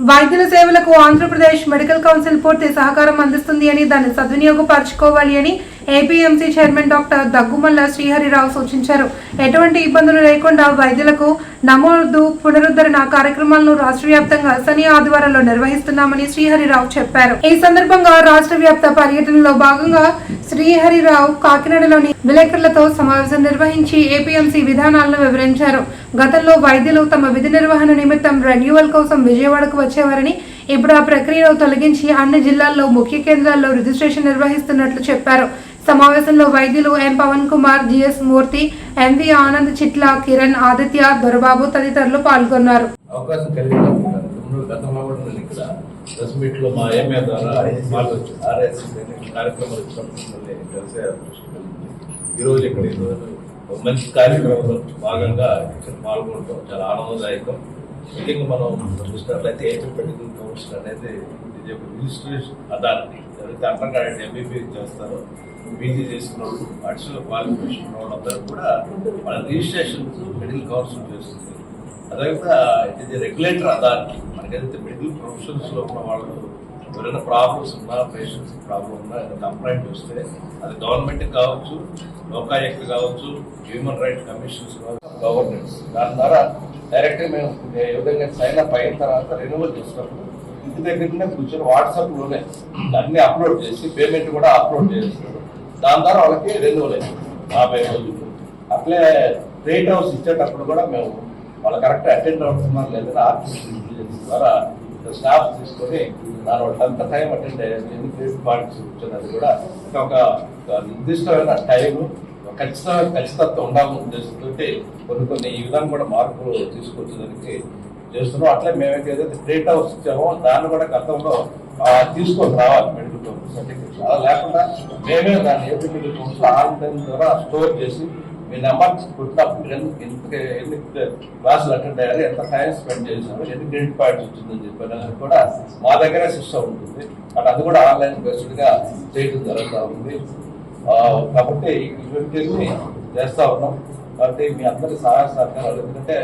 వైద్యుల సేవలకు Andhra Pradesh medical council పూర్తి సహకారం అందిస్తుంది అని దాన్ని సద్వినియోగపరచుకోవాలి అని APMC chairman doctor Daggumalla Sriharirao సూచించారు. ఎటువంటి ఇబ్బందులు లేకుండా వైద్యులకు నమోదు పునరుద్ధరణ కార్యక్రమాలను రాష్ట్ర వ్యాప్తంగా శని ఆదివారంలో నిర్వహిస్తున్నామని శ్రీహరిరావు చెప్పారు. ఈ సందర్భంగా రాష్ట్ర వ్యాప్త పర్యటనలో భాగంగా శ్రీహరిరావు కాకినాడలోని విలేకరులతో సమావేశం నిర్వహించి ఏపీఎంసీ విధానాలను వివరించారు. గతంలో వైద్యులు తమ విధి నిర్వహణ నిమిత్తం రెన్యువల్ కోసం విజయవాడకు వచ్చేవారని ఇప్పుడు ఆ ప్రక్రియను తొలగించి అన్ని జిల్లాల్లో ముఖ్య కేంద్రాల్లో రిజిస్ట్రేషన్ నిర్వహిస్తున్నట్లు చెప్పారు. సమావేశంలో వైద్యులు M Pavan Kumar G S Murthy M V Anand Chitla Kiran Aditya Dorababu తదితరులు పాల్గొన్నారు. అవకాశం గతంలో కూడా నేను ఇక్కడ ప్రెస్ మా ద్వారా పాల్గొచ్చు ఆర్ఎస్ కార్యక్రమాలు ఇచ్చినప్పుడు కలిసే ఇక్కడ మంచి కార్యక్రమంలో భాగంగా ఇక్కడ పాల్గొనడం చాలా ఆనందదాయకం. ముఖ్యంగా మనం చూసినట్లయితే ఏపీ మెడికల్ కౌన్సిల్ అనేది ఇది ఒక రిజిస్ట్రేషన్ అథారిటీ ఎవరైతే అండర్ గ్రాడ్యుయేట్ ఎంబీబీఎస్ చేస్తారో పీజీ చేసిన వాళ్ళు అడిషనల్ క్వాలిఫికేషన్ వాళ్ళందరూ కూడా మన రిజిస్ట్రేషన్ మెడికల్ కౌన్సిల్ చేస్తుంది. అదేవిధంగా ఇది రెగ్యులేటర్ అథారిటీ మనకైతే మెడికల్ ప్రొఫెషన్స్లో ఉన్న వాళ్ళు ఎవరైనా ప్రాబ్లమ్స్ ఉన్నా పేషెంట్స్ ప్రాబ్లం ఉన్నా ఏదైనా కంప్లైంట్ వస్తే అది గవర్నమెంట్ కావచ్చు లోకాయుక్త కావచ్చు హ్యూమన్ రైట్స్ కమిషన్స్ కావచ్చు గవర్నెన్స్ దాని ద్వారా డైరెక్ట్గా మేము ఏ విధంగా సైన్ అప్ అయిన తర్వాత రెన్యువల్ చేసినప్పుడు ఇంటి దగ్గరనే కూర్చొని వాట్సాప్లోనే అన్ని అప్లోడ్ చేసి పేమెంట్ కూడా అప్లోడ్ చేస్తున్నాడు దాని ద్వారా వాళ్ళకి రెన్యువల్ అయింది. యాభై రోజులు. అట్లే ట్రేడ్ హౌస్ ఇచ్చేటప్పుడు కూడా మేము వాళ్ళు కరెక్ట్ అటెండ్ అవుతున్నారు లేదని ఆర్టిఫిషియల్ ద్వారా స్టాఫ్ తీసుకొని దాని వాళ్ళకి అంత టైం అటెండ్ అయ్యారు ఎన్ని క్రెడిట్ పాయింట్స్ ఇచ్చున్నది కూడా ఒక నిర్దిష్టమైన టైము ఖచ్చిత ఖచ్చితత్వం ఉండాలని ఉద్దేశంతో కొన్ని కొన్ని ఈ విధంగా కూడా మార్పులు తీసుకొచ్చేదానికి చేస్తున్నాం. అట్లా మేమైతే ఏదైతే ట్రేడ్ హౌస్ ఇచ్చామో దాన్ని కూడా గతంలో తీసుకొని రావాలి మెడికల్ సర్టిఫికేట్ అలా లేకుండా మేమే దాన్ని ఏపీ మెడికల్ కౌన్సిల్ ఆన్లైన్ ద్వారా స్టోర్ చేసి మీ నెంబర్ కొట్టినప్పుడు ఎంత ఎన్ని క్లాసులు అటెండ్ అయ్యారు ఎంత టైం స్పెండ్ చేశారు ఎన్ని క్రెడిట్ పాయింట్స్ వచ్చిందని చెప్పారు అది కూడా మా దగ్గర సిస్టమ్ ఉంటుంది. బట్ అది కూడా ఆన్లైన్ బేస్డ్గా చేయడం జరుగుతూ ఉంది. ఆ, కాబట్టి ఇటువంటివి చేస్తా ఉన్నాం. కాబట్టి మీ అందరి సహాయ సహకారాలు. ఎందుకంటే